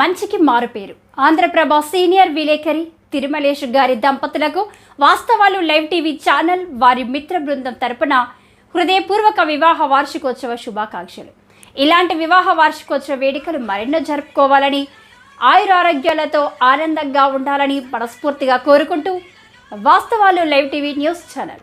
మంచికి మారుపేరు. ఆంధ్రప్రభ సీనియర్ విలేకరి తిరుమలేష్ గారి దంపతులకు వాస్తవాలు లైవ్ టీవీ ఛానల్ వారి మిత్ర బృందం తరపున హృదయపూర్వక వివాహ వార్షికోత్సవ శుభాకాంక్షలు. ఇలాంటి వివాహ వార్షికోత్సవ వేడుకలు మరెన్నో జరుపుకోవాలని ఆయురారోగ్యాలతో ఆనందంగా ఉండాలని మనస్ఫూర్తిగా కోరుకుంటూ వాస్తవాలు లైవ్ టీవీ న్యూస్ ఛానల్.